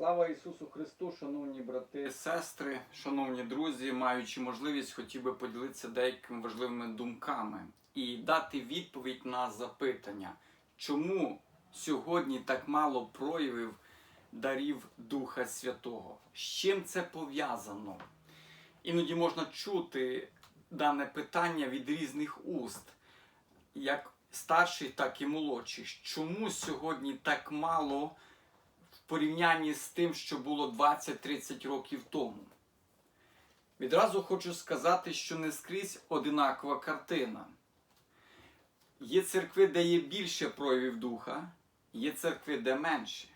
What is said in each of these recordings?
Слава Ісусу Христу, шановні брати і сестри, шановні друзі, маючи можливість, хотів би поділитися деякими важливими думками і дати відповідь на запитання, чому сьогодні так мало проявів дарів Духа Святого? З чим це пов'язано? Іноді можна чути дане питання від різних уст, як старших, так і молодших. Чому сьогодні так мало порівнянні з тим, що було 20-30 років тому? Відразу хочу сказати, що не скрізь одинакова картина. Є церкви, де є більше проявів духа, є церкви, де менше.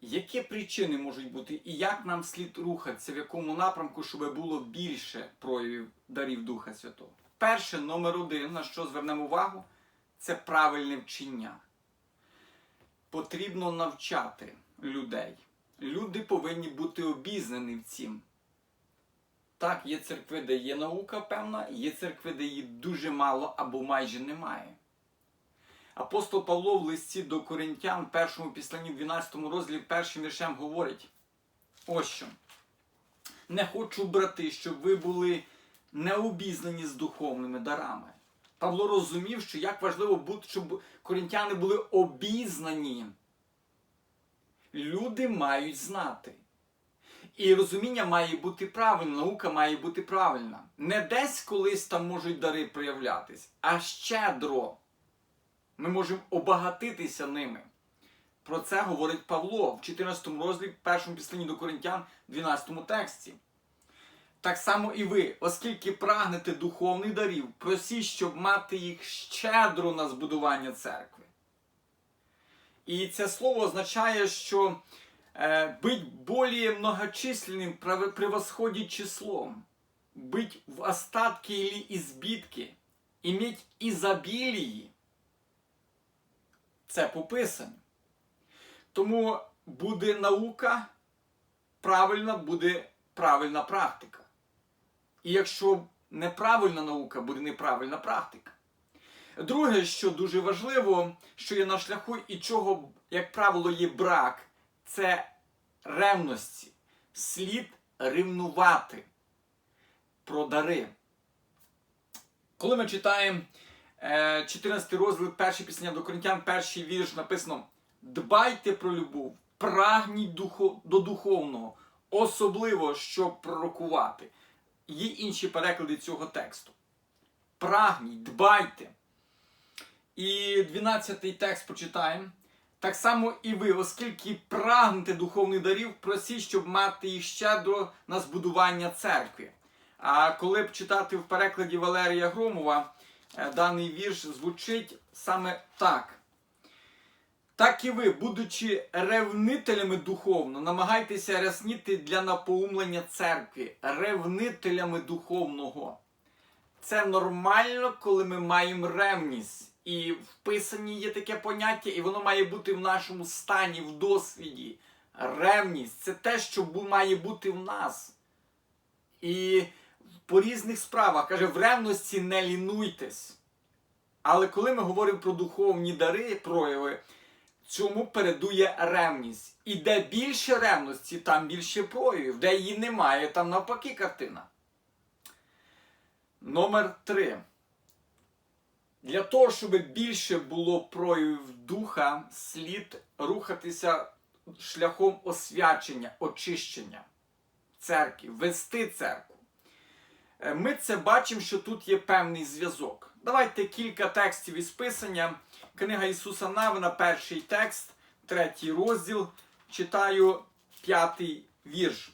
Які причини можуть бути і як нам слід рухатися, в якому напрямку, щоб було більше проявів дарів Духа Святого? Перше, номер один, на що звернемо увагу, це правильне вчення. Потрібно навчати людей. Люди повинні бути обізнані в цім. Так, є церкви, де є наука певна, є церкви, де її дуже мало або майже немає. Апостол Павло в листі до Коринтян, першому післанні, 12 розділі, першим віршем говорить: ось що. Не хочу, брати, щоб ви були необізнані з духовними дарами. Павло розумів, що як важливо бути, щоб коринтяни були обізнані. Люди мають знати. І розуміння має бути правильне, наука має бути правильна. Не десь колись там можуть дари проявлятись, а щедро. Ми можемо обагатитися ними. Про це говорить Павло в 14 розділі, першому післанні до Коринтян, 12 тексті. Так само і ви, оскільки прагнете духовних дарів, просіть, щоб мати їх щедро на збудування церкви. І це слово означає, що е, быть более многочисленным, превосходить числом, быть в остатке или избитке, иметь изобилие. Це по Писанню. Тому буде наука правильна, буде правильна практика. І якщо неправильна наука, буде неправильна практика. Друге, що дуже важливо, що є на шляху і чого, як правило, є брак, це ревності. Слід ревнувати про дари. Коли ми читаємо 14 розділ, перше пісня до Коринтян, перший вірш написано: Дбайте про любов, прагніть до духовного, особливо щоб пророкувати. Є інші переклади цього тексту. Прагніть, дбайте. І 12-й текст почитаємо. Так само і ви, оскільки прагнете духовних дарів, просіть, щоб мати їх щедро на збудування церкви. А коли б читати в перекладі Валерія Громова, даний вірш звучить саме так. Так і ви, будучи ревнителями духовно, намагайтеся рясніти для напоумлення церкви, ревнителями духовного. Це нормально, коли ми маємо ревність. І в Писанні є таке поняття, і воно має бути в нашому стані, в досвіді. Ревність це те, що має бути в нас. І по різних справах каже, в ревності не лінуйтесь. Але коли ми говоримо про духовні дари, прояви, цьому передує ревність. І де більше ревності, там більше проявів. Де її немає, там навпаки картина. Номер три. Для того, щоб більше було проявів духа, слід рухатися шляхом освячення, очищення церкви, вести церкву. Ми це бачимо, що тут є певний зв'язок. Давайте кілька текстів із Писання. Книга Ісуса Навина, перший текст, третій розділ. Читаю п'ятий вірш.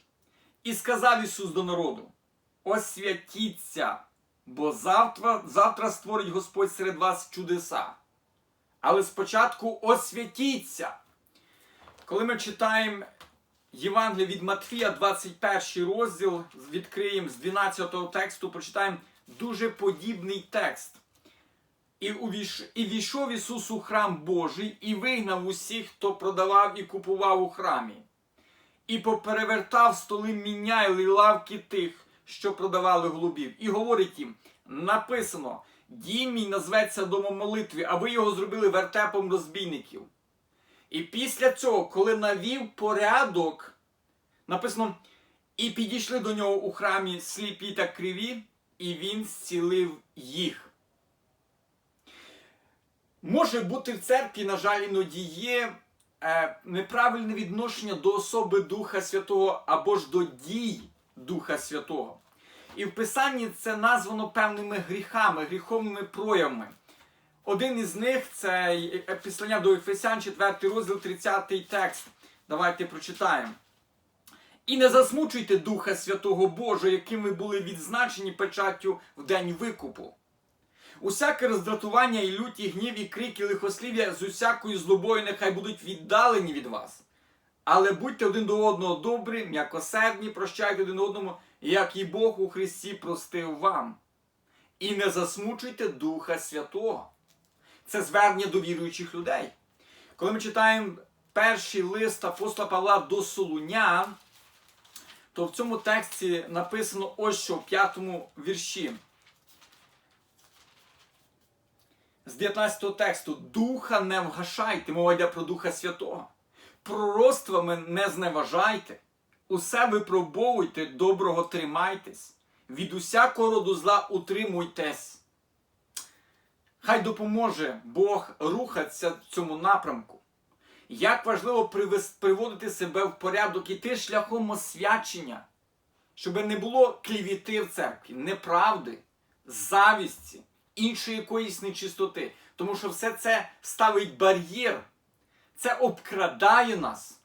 І сказав Ісус до народу: освятіться, бо завтра, завтра створить Господь серед вас чудеса. Але спочатку освятіться. Коли ми читаємо Євангелія від Матфія, 21 розділ, відкриємо з 12 тексту, прочитаємо дуже подібний текст. І війшов Ісус у храм Божий і вигнав усіх, хто продавав і купував у храмі, і поперевертав столи міняйли лавки тих, що продавали голубів. І говорить їм: написано: Дім мій назветься домом молитви, а ви його зробили вертепом розбійників. І після цього, коли навів порядок, написано, і підійшли до нього у храмі сліпі та криві, і він зцілив їх. Може бути в церкві, на жаль, іноді є е, неправильне відношення до особи Духа Святого або ж до дій Духа Святого. І в Писанні це названо певними гріхами, гріховними проявами. Один із них це післання до Ефесян, 4 розділ, 30 текст. Давайте прочитаємо. І не засмучуйте Духа Святого Божого, яким ви були відзначені печаттю в день викупу. Усяке роздратування і лють, і гнів, і крик, лихослів'я з усякою злобою нехай будуть віддалені від вас. Але будьте один до одного добрі, м'якосердні, прощайте один одному, як і Бог у Христі простив вам. І не засмучуйте Духа Святого. Це звернення до віруючих людей. Коли ми читаємо перший лист апостола Павла до Солунян, то в цьому тексті написано ось що в п'ятому вірші. З 19 тексту Духа не вгашайте, мова йде про Духа Святого. Пророцтвами не зневажайте, усе випробовуйте, доброго тримайтесь, від усякого роду зла утримуйтесь. Хай допоможе Бог рухатися в цьому напрямку. Як важливо приводити себе в порядок іти шляхом освячення, щоб не було клівіти в церкві, неправди, завісті, іншої якоїсь нечистоти. Тому що все це ставить бар'єр, це обкрадає нас.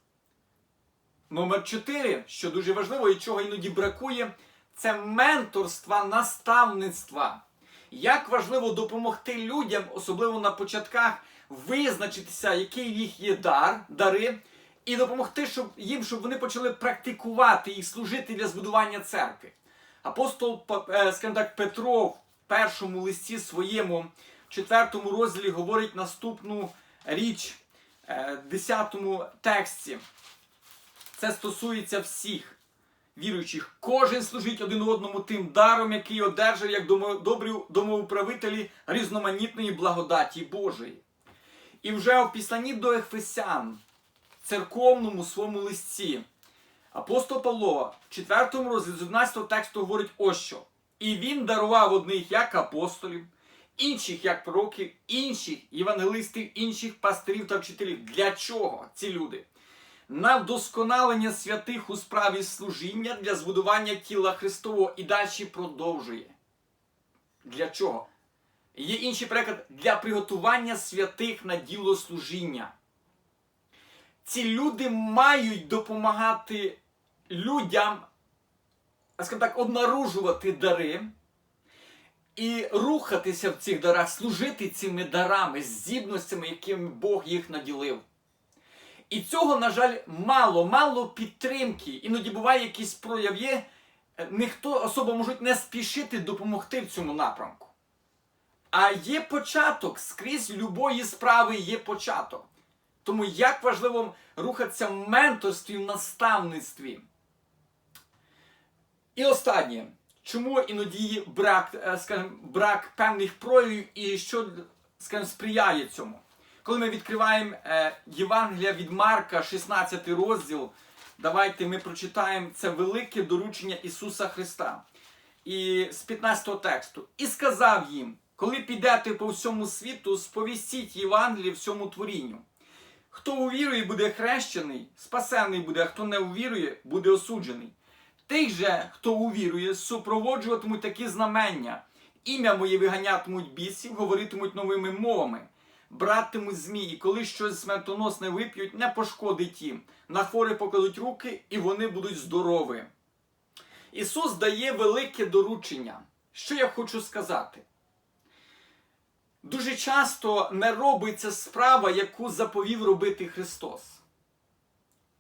Номер 4, що дуже важливо і чого іноді бракує, це менторства, наставництва. Як важливо допомогти людям, особливо на початках, визначитися, який їх є дар, дари, і допомогти щоб, їм, щоб вони почали практикувати і служити для збудування церкви. Апостол скажімо так, Петро в першому листі своєму, четвертому розділі, говорить наступну річ, в десятому тексті. Це стосується всіх віруючих. Кожен служить один одному тим даром, який одержав як добрі домоуправителі різноманітної благодаті Божої. І вже в післанні до Ефесян, церковному своєму листі, апостол Павло в 4 розділі з 11 тексту говорить ось що. І він дарував одних як апостолів, інших як пророків, інших євангелистів, інших пастирів та вчителів. Для чого ці люди? на вдосконалення святих у справі служіння для збудування тіла Христового і далі продовжує. Для чого? Є інший переклад для приготування святих на діло служіння. Ці люди мають допомагати людям, скажімо так, обнаружувати дари і рухатися в цих дарах, служити цими дарами, здібностями, якими Бог їх наділив. І цього, на жаль, мало, мало підтримки. Іноді буває якийсь прояв є, ніхто особа може не спішити допомогти в цьому напрямку. А є початок, скрізь любої справи є початок. Тому як важливо рухатися в менторстві, в наставництві. І останнє, чому іноді брак, е, скажімо, брак певних проявів і що скажімо, сприяє цьому? Коли ми відкриваємо е, Євангелія від Марка, 16 розділ, давайте ми прочитаємо це велике доручення Ісуса Христа. І з 15 тексту. І сказав їм, коли підете по всьому світу, сповістіть Євангеліє всьому творінню. Хто увірує, буде хрещений, спасений буде, а хто не увірує, буде осуджений. Тих же, хто увірує, супроводжуватимуть такі знамення. Ім'я моє виганятимуть бісів, говоритимуть новими мовами братимуть змій, і коли щось смертоносне вип'ють, не пошкодить їм. На хворі покладуть руки, і вони будуть здорові. Ісус дає велике доручення. Що я хочу сказати? Дуже часто не робиться справа, яку заповів робити Христос.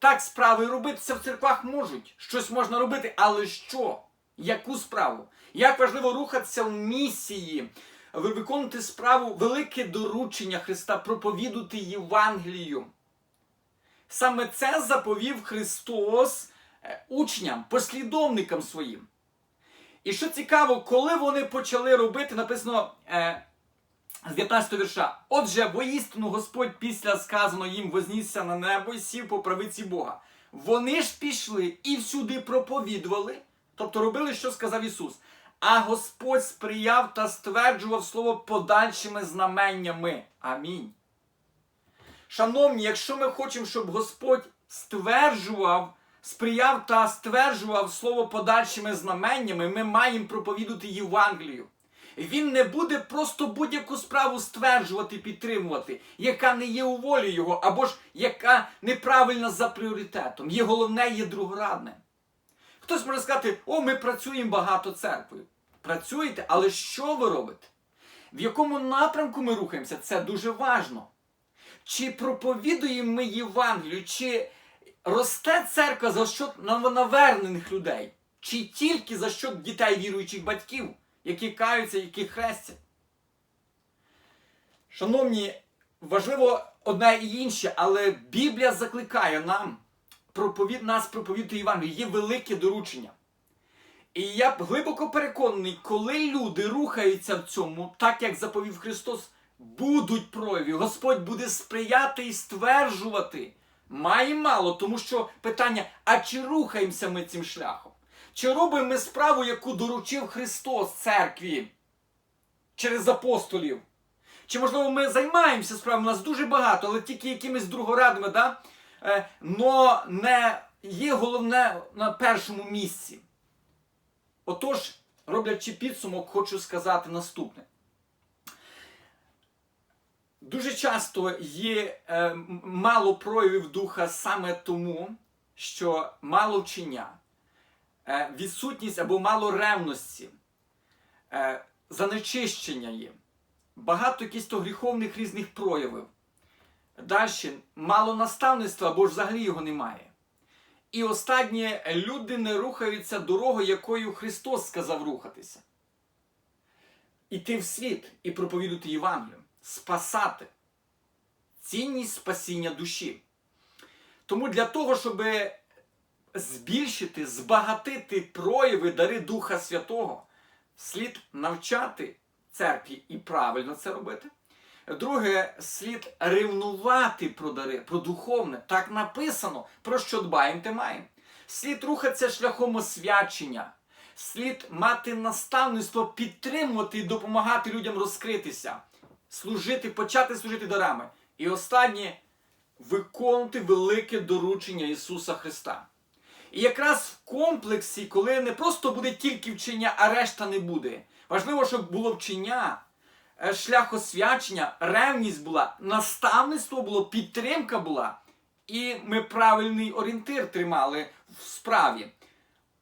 Так, справи робитися в церквах можуть. Щось можна робити, але що? Яку справу? Як важливо рухатися в місії, ви виконуєте справу велике доручення Христа проповідувати Євангелію. Саме це заповів Христос е, учням, послідовникам своїм. І що цікаво, коли вони почали робити, написано, е, з 19 вірша. Отже, воістину Господь після сказано їм вознісся на небо і сів по правиці Бога. Вони ж пішли і всюди проповідували, тобто робили, що сказав Ісус. А Господь сприяв та стверджував слово подальшими знаменнями. Амінь. Шановні, якщо ми хочемо, щоб Господь стверджував, сприяв та стверджував слово подальшими знаменнями, ми маємо проповідувати Євангелію. Він не буде просто будь-яку справу стверджувати, підтримувати, яка не є у волі його, або ж яка неправильна за пріоритетом. Є головне, є другорадне. Хтось може сказати, о, ми працюємо багато церквою. Працюєте, але що ви робите? В якому напрямку ми рухаємося? Це дуже важно. Чи проповідуємо ми Євангелію, чи росте церква за що новонавернених людей, чи тільки за що дітей віруючих батьків, які каються, які хрестять? Шановні, важливо одне і інше, але Біблія закликає нам проповід, нас проповідати Євангелію. Є велике доручення. І я глибоко переконаний, коли люди рухаються в цьому, так як заповів Христос, будуть прояви. Господь буде сприяти і стверджувати. Має мало, тому що питання: а чи рухаємося ми цим шляхом? Чи робимо ми справу, яку доручив Христос церкві через апостолів? Чи, можливо, ми займаємося справами, у нас дуже багато, але тільки якимись другорадними, да? Е, но не є головне на першому місці. Отож, роблячи підсумок, хочу сказати наступне. Дуже часто є е, мало проявів духа саме тому, що мало вчення, відсутність або мало ревності, е, занечищення є, багато то гріховних різних проявів. Далі мало наставництва або ж взагалі його немає. І останнє люди не рухаються дорогою, якою Христос сказав рухатися. Іти в світ і проповідувати Євангелію, спасати цінність спасіння душі. Тому для того, щоб збільшити, збагатити прояви дари Духа Святого, слід навчати церкві і правильно це робити. Друге, слід ревнувати про дари, про духовне. Так написано, про що дбаємо, те маємо. Слід рухатися шляхом освячення. Слід мати наставництво, підтримувати і допомагати людям розкритися, служити, почати служити дарами. І останнє виконувати велике доручення Ісуса Христа. І якраз в комплексі, коли не просто буде тільки вчення, а решта не буде. Важливо, щоб було вчення, е, шлях освячення, ревність була, наставництво було, підтримка була, і ми правильний орієнтир тримали в справі,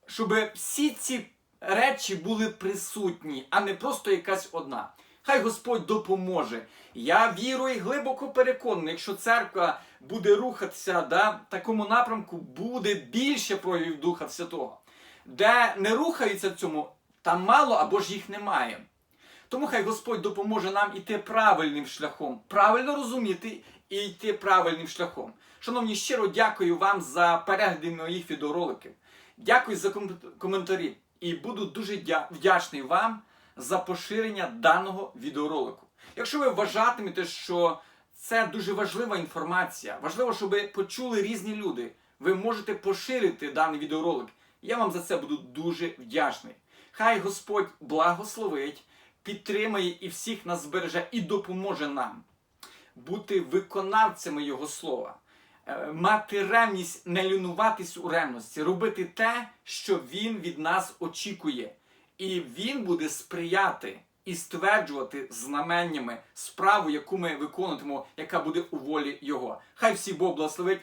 щоб всі ці речі були присутні, а не просто якась одна. Хай Господь допоможе. Я вірую і глибоко переконаний, якщо церква буде рухатися да, такому напрямку, буде більше проявів Духа Святого. Де не рухаються в цьому, там мало або ж їх немає. Тому хай Господь допоможе нам іти правильним шляхом, правильно розуміти і йти правильним шляхом. Шановні, щиро дякую вам за перегляди моїх відеороликів. Дякую за коментарі. І буду дуже вдячний вам за поширення даного відеоролику. Якщо ви вважатимете, що це дуже важлива інформація, важливо, щоб почули різні люди, ви можете поширити даний відеоролик. Я вам за це буду дуже вдячний. Хай Господь благословить, підтримає і всіх нас збереже і допоможе нам бути виконавцями Його слова, е, мати ревність, не лінуватись у ревності, робити те, що Він від нас очікує. І Він буде сприяти і стверджувати знаменнями справу, яку ми виконуємо, яка буде у волі Його. Хай всі Бог благословить.